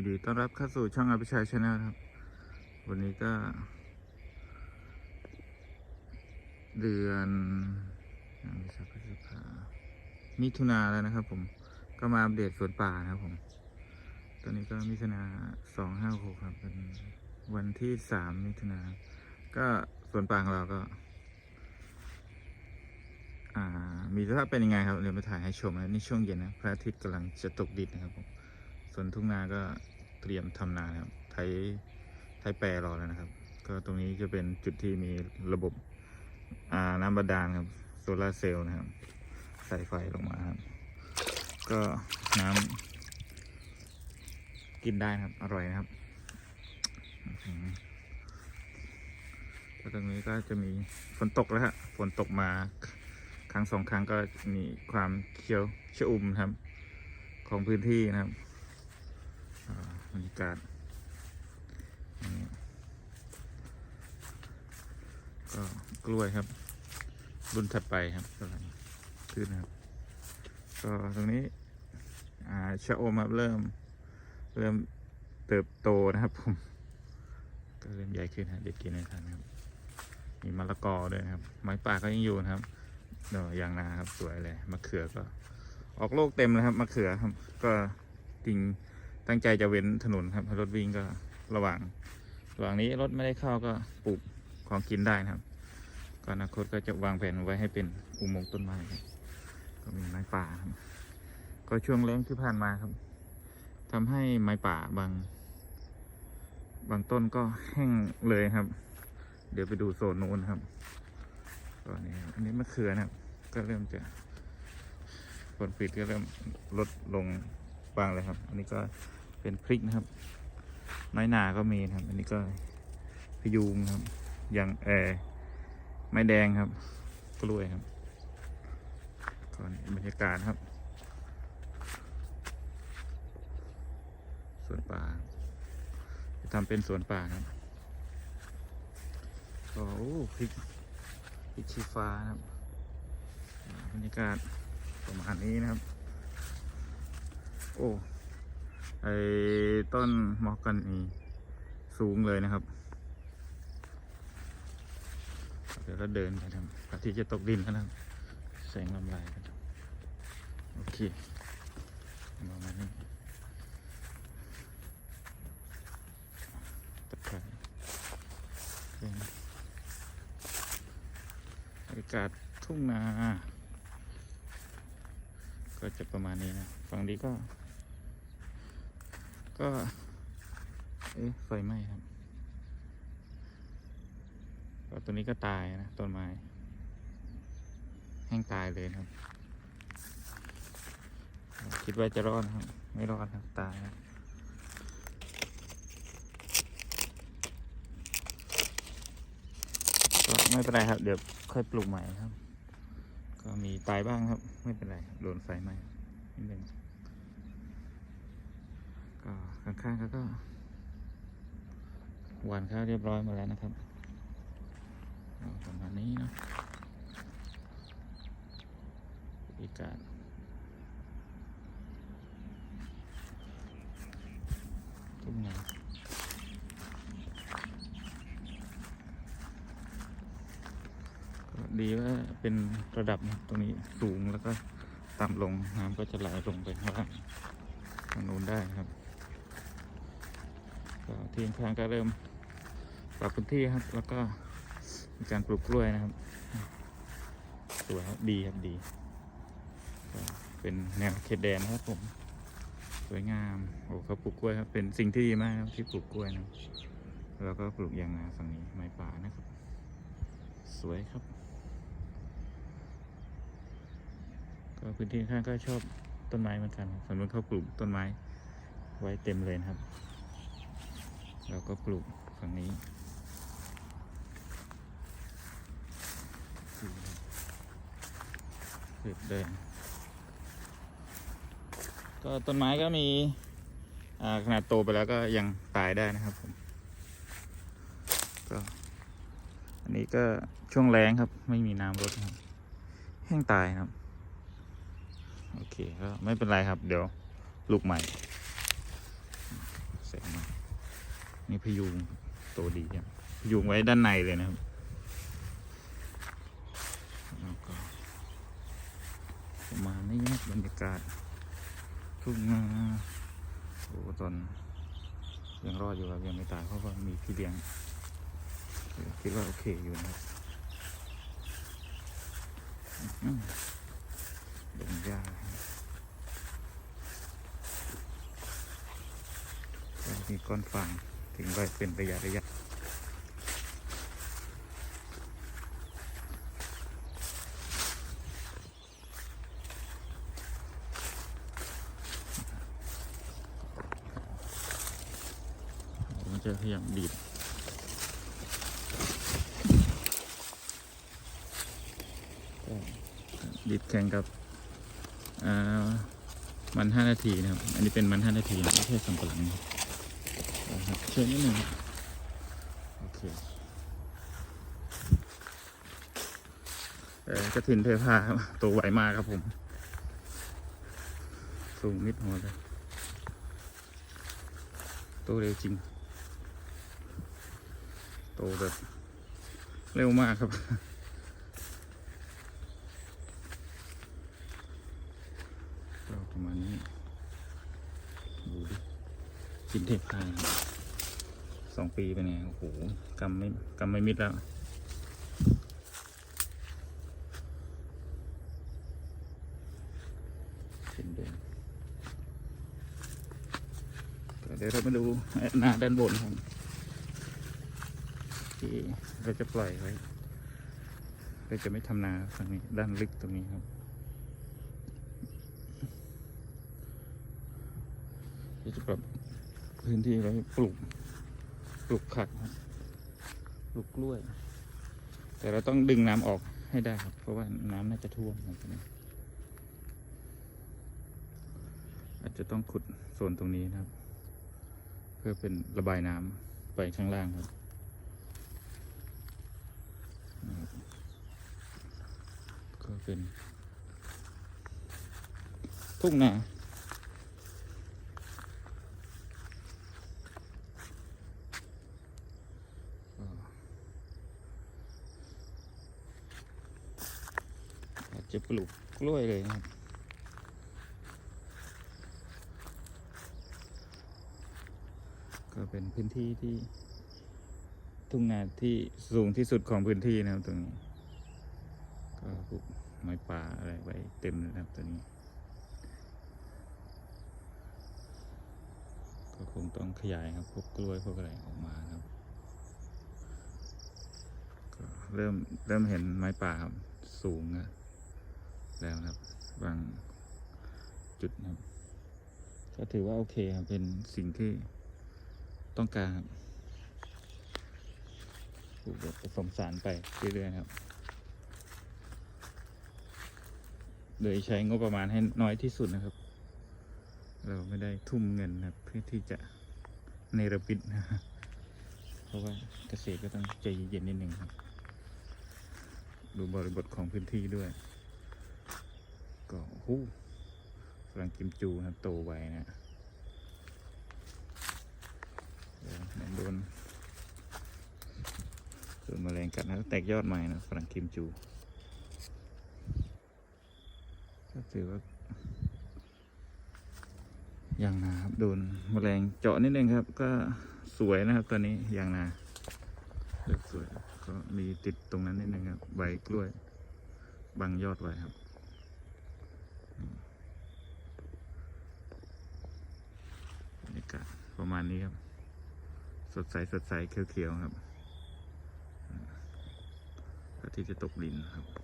ยินดีต้อนรับเข้าสู่ช่องอภิชัยชาแนลครับ วันนี้ก็ เดือนมิถุนพฤษภามิถุนาแล้วนะครับ ผม ก็มาอัปเดตสวนป่านะครับผม ตอนนี้ก็มิถุนาสองห้าหกครับ เป็นวันที่สามมิถุนา ก็สวนป่าของเราก็ อ่า มีสภาพเป็นยังไงครับ เดี๋ยวมาถ่ายให้ชมนะนี่ช่วงเย็นนะ พระอาทิตย์กำลังจะตกดินนะครับผม ส่วนทุ่งนาก็เตรียมทำนานะครับไถไถแปรรอแล้วนะครับ ก็ตรงนี้จะเป็นจุดที่มีระบบอาน้ำบาดาลครับโซลาร์เซลล์นะครับ ใส่ไฟลงมาครับ ก็น้ำกินได้นะครับ อร่อยนะครับแล้วตรงนี้ก็จะมีฝนตกแล้วฮะฝนตกมาครั้งสองครั้งก็มีความเขียวชอุ่มครับ ของพื้นที่นะครับ รยากาศก็กล้วยครับ รุ่นถัดไปครับกำลังขึ้นครับ ก็ตรงนี้อ่าชะอมครับเริ่ม เริ่มเติบโตนะครับผม ก็เริ่มใหญ่ขึ้นฮะเด็ดกินในทันครับ มีมะละกอด้วยนะครับ ไม้ป่าก็ยังอยู่นะครับดอกยางนาครับสวยเลยมะเขือก็ ออกโลกเต็มเลยครับมะเขือครับ ก็จริง ตั้งใจจะเว้นถนนครับรถวิ่งก็ระหว่างระหว่างนี้รถไม่ได้เข้าก็ปลูกของกินได้นะครับก็อนาคตก็จะวางแผนไว้ให้เป็นอุโมงค์ต้นไม้ครับก็มีไม้ป่าครับก็ช่วงแรงที่ผ่านมาครับทำให้ไม้ป่าบางบางต้นก็แห้งเลยครับ เดี๋ยวไปดูโซนนู้นครับก็นี่ครับอันนี้มะเขือนะครับ ก็เริ่มจะผลผลิตก็เริ่มลดลงบางเลยครับ อันนี้ก็ เป็นพริกนะครับ น้อยหนาก็มีนะครับ อันนี้ก็พยุงครับ อย่างแอร์ไม้แดงครับ กล้วยครับก่อนบรรยากาศครับสวนป่าจะทำเป็นสวนป่าครับก็โอ้พริกพริกชีฟ้านะครับบรรยากาศประมาณนี้นะครับ โอ้ ไอต้นมอกกันนี่สูงเลยนะครับ เดี๋ยวเราเดินไปครับพระอาทิตย์จะตกดินแล้วนะแสงลำลายกันโอเคประมาณนี้ตะไคร้อเคบรรยากาศทุ่งนา ก็จะประมาณนี้นะ ฝั่งนี้ก็ ก็เอ๊ะไฟไหม้ครับก็ตัวนี้ก็ตายนะต้นไม้ แห้งตายเลยครับ คิดว่าจะรอดครับ ไม่รอดครับตายนะก็ไม่เป็นไรครับ เดี๋ยวค่อยปลูกใหม่ครับ ก็มีตายบ้างครับ ไม่เป็นไรโดนไฟไหม้นิดนึง ข้างๆเขาก็หวานข้าวเรียบร้อยหมาแล้วนะครับประมาณนี้เนะบรรยากาศทุ่งนาก็ดีว่าเป็นระดับตรงนี้สูงแล้วก็ต่ำลงน้ำก็จะไหลลงไปข้างล่างทางนู้นได้ครับ ก็ทีมทางก็เริ่มปรับพื้นที่ครับ แล้วก็มีการปลูกกล้วยนะครับสวยครับดีครับดีเป็นแนวเขตแดนนะครับผมสวยงามโอ้เขาปลูกกล้วยครับเป็นสิ่งที่ดีมากครับที่ปลูกกล้วยนะแล้วก็ปลูกยางนาฝั่งนี้ไม้ป่านะครับ สวยครับ ก็พื้นที่ข้างก็ชอบต้นไม้เหมือนกันครับสำนวนเขาปลูกต้นไม้ไว้เต็มเลยนะครับ แล้วก็ปลูกฝั่งนี้ปลูกเดินก็ต้นไม้ก็มีขนาดโตไปแล้วก็ยังตายได้นะครับผมก็อันนี้ก็ช่วงแรงครับ ไม่มีน้ำรดนะครับ แห้งตายครับ โอเคก็ไม่เป็นไรครับ เดี๋ยวปลูกใหม่ นี่พยุงตัวดีครับพยุงไว้ด้านในเลยนะครับแล้วก็ประมาณนี้ครับรรยากาศทุ่งนาโอ้ตอนยังรอดอยู่ครับยังไม่ตายเพราะว่ามีพี่เลี้ยงคิดว่าโอเคอยู่นะครับอืมดงหญ้าก็มีก้อนฟาง ถึงไว้เป็นระยะระยะมันจะพยายามดีดดีดแข่งกับมันห้านาทีนะครับ อันนี้เป็นมันห้านาทีนะไม่ใช่สำปะหลัง นะครับเชิญนิดหนึ่งโอเคเออกระถินเทพาตัวไหวมากครับผม สูงมิดหัวเลยตัวเร็วจริงโตแบบ เร็วมากครับประมาณนี้ดูดิกินเทพา สองปีไปเนี่ยโอ้โหกำไม่กำไม่มิดแล้วเป็นเด้งเดี๋ยวเรามาดูหน้าด้านบนครับที่เราจะปล่อยไว้เราจะไม่ทำนาตรงนี้ด้านลึกตรงนี้ครับจะปรับพื้นที่ไว้ปลูก ปลูกผักปลูกกล้วย แต่เราต้องดึงน้ำออกให้ได้ครับ เพราะว่าน้ำน่าจะท่วมอาจจะต้องขุดโซนตรงนี้นะครับ เพื่อเป็นระบายน้ำไปข้างล่างครับก็เป็นทุ่งนา จะปลูกกล้วยเลยนะครับก็เป็นพื้นที่ที่ทุ่งนาที่สูงที่สุดของพื้นที่นะครับตรงนี้ ก็ปลูกไม้ป่าอะไรไว้เต็มเลยนะครับตัวนี้ ก็คงต้องขยายครับพวกกล้วยพวกอะไรออกมาครับ ก็เริ่มเริ่มเห็นไม้ป่าครับสูงนะ แล้วนะครับ บางจุดนะครับก็ถือว่าโอเคครับเป็นสิ่งที่ต้องการครับปลูกแบบผสมสารไปเรื่อยๆครับโดยใช้งบประมาณให้น้อยที่สุดนะครับ เราไม่ได้ทุ่มเงินนะเพื่อที่จะเนรปิดนะเพราะว่าเกษตรก็ต้องใจเย็นๆนิดหนึ่งครับ ดูบริบทของพื้นที่ด้วย ก็โอ้โหฝรั่งกิมจูนะโตไวนะเดี๋ยวเดี๋ยวโดนโดนแมลงกัดนะแตกยอดใหม่นะฝรั่งกิมจูก็ถือว่าอย่างนาครับโดนแมลงเจาะนิดนึงครับ ก็สวยนะครับตัวนี้ยางนาเลือกสวยก็มีติดตรงนั้นนิดนึงครับใบกล้วย บังยอดไว้ครับอืมบรรยากาศ ประมาณนี้ครับ สดใสสดใสเขียวๆครับอืมก็ที่จะตกดินครับ